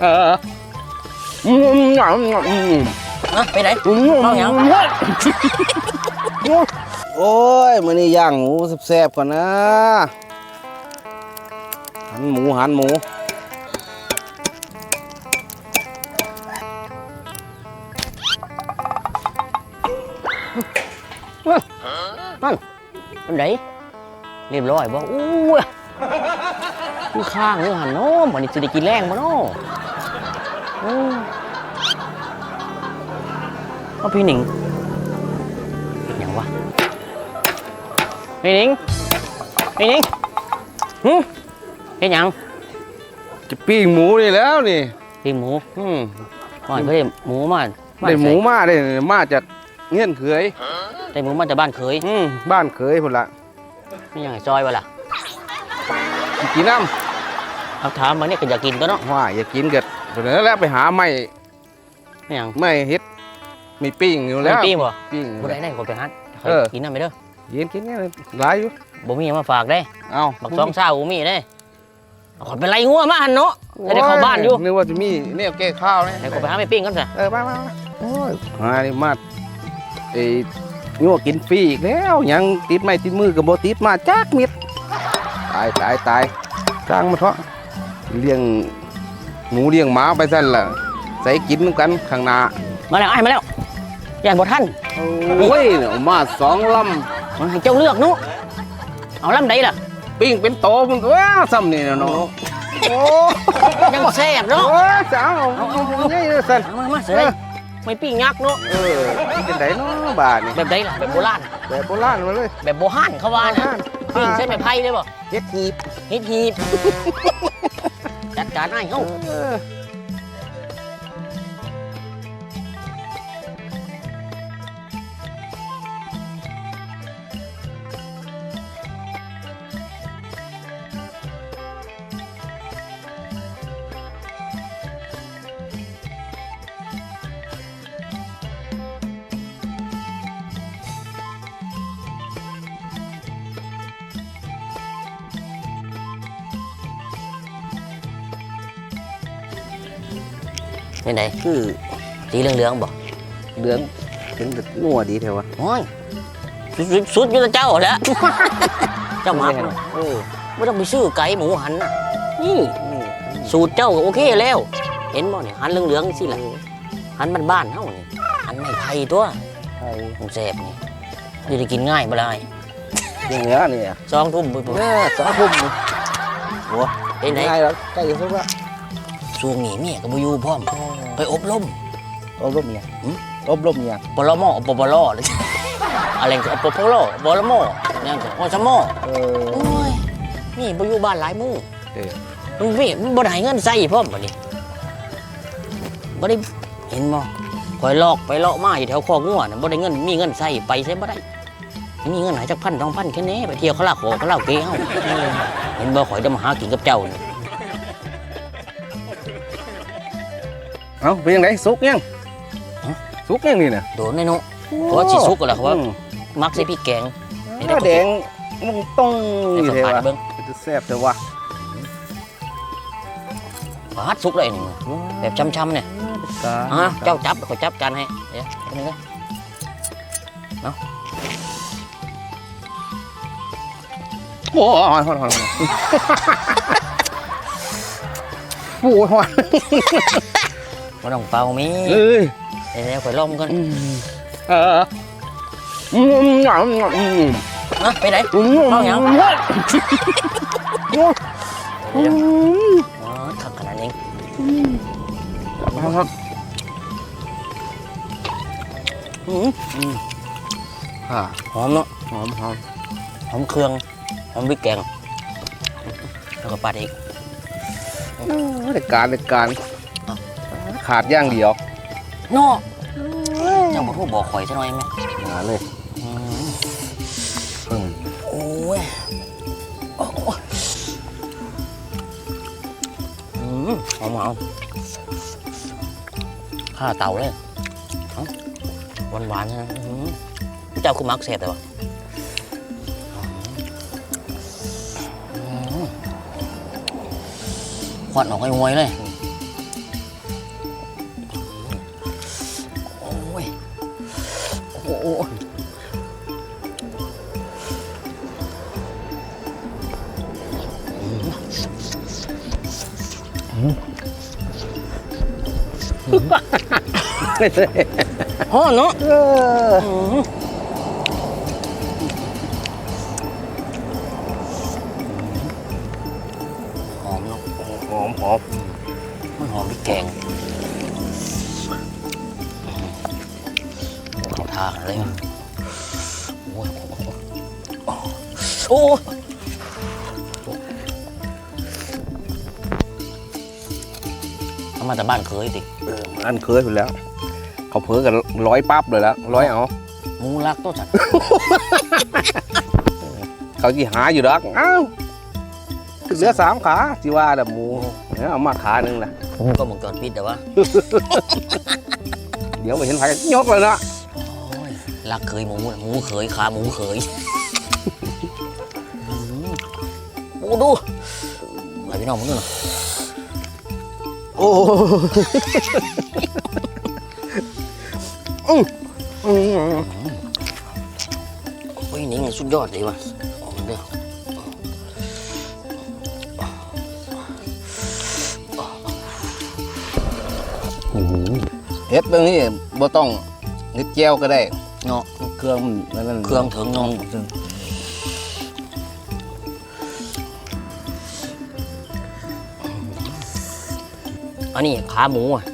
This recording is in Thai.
เอออืมอืมอืมนะไปไหนอืมเอาหยังโอ้ยมื้อนี้ย่างหมูแซ่บๆก่อนนะ หันหมูหันหมูนั่นอันไหนเรียบร้อยบ่อู้ยคือข้างนี่หันเนาะวันนี้จะได้กินแรงบ่เนาะ อืมเอาพี่หนิงเป็นหยังวะพี่หนิงพี่หนิงหึเป็นหยังจะปิ้งหมูนี่แล้วนี่พี่หมูอืมก่อนก็ได้หมูมาได้หมูมาได้มาจากเงี้ยนเขยได้หมูมาจากบ้านเคยอืมบ้านเขยพุ่นละไม่ยังไงซอยวะล่ะสิกินน้เอาถามมาเนี่ยก็อยากกินตัวเนาะำว่าอย่ากินเกิด เดี๋ยวแล้วไปหาไม้ไม่ยังไม้เฮ็ดไม่ปิ้งอยู่แล้วไม่ปิ้งบ่ปิ้งบ่ได้ได้ขอไปฮัดเออ กินน้ำไปเด้อกินกินเนี่ยหลายอยู่บ่มีหยังมาฝากได้เอาบักสองซ่าบ่มีได้เอาขอไปไล่งัวมาหันเนาะจะได้เข้าบ้านอยู่นึกว่าจะมีเนี่ยแก้ข้าวเนี่ยให้ขอไปหาไม่ปิ้งกันซะเออมามามาโอ้ยหานี่มาไอ้งัวกินฟรีอีกแล้วยังติดไม้ติดมือกับโบติดมาจักมิดตายตายตายจ้างมาเถอะเลี้ยง หมูเลี้ยงหมาไปสั่นล่ะใส่กินน้ำกันข้างหน้ามาแล้วไอ้ายมาแล้วย่านบ่ทันโอ้ยเนี่ยเอามาสองลมาให้เจ้าเลือกเนาะเอาลำใดล่ะำปิ้งเป็นโตมึงก็ว้าซ้ำนี่นะเนาะโอ้ยังแซ่บเนาะโอ้ยจ้าเอาเอาเอาเอาใหญ่เลยสั่นเอามามาเสือไม่ปิ้งยักษ์เนาะเออกินจังไดเนาะบาทนี่แบบใดล่ะแบบโบราณแบบโบราณมาเลยแบบโบราณเขาว่านะปิ้งใช้ไม้ไผ่ได้บ่เฮ็ดหีบฮิตฮีบจัด การให้เฮา เออ นไดคือสีเหลืองๆบ่เหลืองเป็นแบบนัวดีแถววะโอ้ยสุดสุดสุดอยู่แล้วเจ้าแหล้ว เจ้ามักเนาะเออไม่ต้องไปซื้อไก่หมูหันน่ะนี่สูตรเจ้าก็โอเคแล้ว เห็นบ่เนี่ยหันเหลืองๆสิล่ะหันบ้านๆเฮานี่หันไม่ไผ่ตัวไอ้ของแซ่บนี่นี่ได้กินง่ายบ่ได้ยังเหลือเนี่ยสองทุ่มปุ๊บเออสองทุ่มหัวเป็นไงง่ายแล้วใกล้สุดละช่วงนี้เมียก็บ่อยู่พร้อม ไปอบรมอบรมเนี่ยหืมอบรมเนี่ยปลมอปปลเลยอะไรก็ปปลบลมนั่นก็อสมเอโอ้อยนี่บ่อยู่บ้านหลายมื้อเออมันมีมันบ่ได้เงินใส่พร้อมบัดนี้บ่ได้เห็นบ่คอยลอกไปเลาะมาอยู่แถวคอกงัวน่ะบ่ได้เงินมีเงินใส่ไปใช้บ่ได้มีเงินหายจักพันสองพันแค่นี้ไปเที่ยวเขาลาโขเขาลาเกเฮาเห็นบ่ข่อยจะมาหากินกับเจ้านี่ เอาเป็นยังไงสุกยังสุกยังนี่น่ะโดนแน่เนาะเพราะว่าสิสุกก็แหละครับว่าอืมมักใส่พริกแกงถ้าแดงมันต้องให้นี่สัมเทผัสวะเบิ่งจะแซ่บแต่ว่าปาดสุกเลยนี่แบบช้ำๆเนี่ยอะเจ้าจับขอยจับจานให้เดี๋ยวแป๊บนึงนะโอ้ยหอยหอยหอยหอยโอ้ยหอย บ่ต้องเป่ามีเอ้ยเดี๋ยวข่อยล้อมก่อนเอออืมอืมอืมนะไปไหนอืมเอาหยังอืมเดี๋ยวอ๋อทำขนาดนี้ครับอื้ออ่าหอมเนาะหอมหอมหอมเครื่องหอมพริกแกงแล้วก็ปาดอีกรายการรายการ ขาดอย่างเดียวเนาะเจ้าบ่ทูบอกข่อยซะหน่อยไหมมาเลยอืมเพิ่งโอ้ยโอ้ยอืมหอมหอมข้าเต่าเลยเอาหวานหวานๆนะอื้อหือเจ้าคือมักเสพแต่ว่าควันออกไอ้หวยเลย ฮอเนาะหอมเนาะหอมหอมมันหอมพริกแกงเขาทาอะไรมาโอ้ยโอ้ย มาจากบ้านเคยติเอออันเคยอยู่แล้ว เขาเพิ่กันร้อยปั๊บเลยแล้วร้อยเอาหมูรักตัวจัดเขาที่หาอยู่ดอกอ้าวเหลือสามขาจีว่าแต่หมูเนี่ยเอามาขาหนึ่งนะก็มึงจอดปิดแต่ว่า เดี๋ยวไปเห็นไผยกเลยนะโอ้ยรักเคยหมูน่ะหมูเคยขาหมูเคยอืมโอ้ดูอะไรพี่น้องมึงเนาะ โอ้อืมอืมโอ้ยนี่มันสุดยอดเลยว่ะเอามันเด้อเฮ็ดเรื่องนี้บ่ต้องเฮ็ดแก้วก็ได้เนาะเครื่องมันนั่นเครื่องถึงเนาะ อันนี้ขาหมูอะ